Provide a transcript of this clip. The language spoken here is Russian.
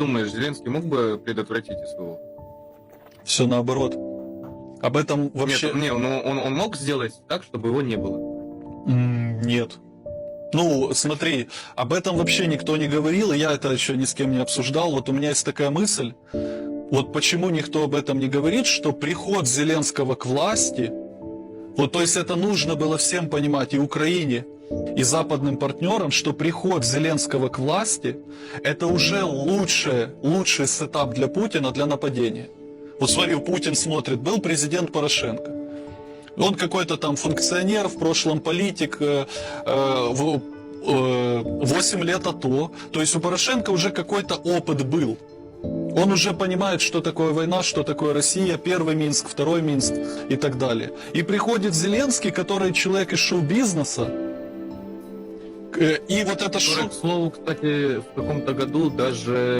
думаешь, Зеленский мог бы предотвратить СВО? Все наоборот. Об этом вообще... Нет, не, ну, он, он мог сделать так, чтобы его не было. М, Нет. Ну, смотри, об этом вообще никто не говорил, и я это еще ни с кем не обсуждал. Вот у меня есть такая мысль. Вот почему никто об этом не говорит, что приход Зеленского к власти, вот то есть это нужно было всем понимать, и Украине, и западным партнерам, что приход Зеленского к власти это уже лучшее, лучший сетап для Путина для нападения. Вот смотри, Путин смотрит, был президент Порошенко. Он какой-то там функционер, в прошлом политик, э, э, в- э, 8 лет АТО. То есть у Порошенко уже какой-то опыт был. Он уже понимает, что такое война, что такое Россия, первый Минск, второй Минск и так далее. И приходит Зеленский, который человек из шоу-бизнеса, и вот это шоу... к слову, кстати, в каком-то году даже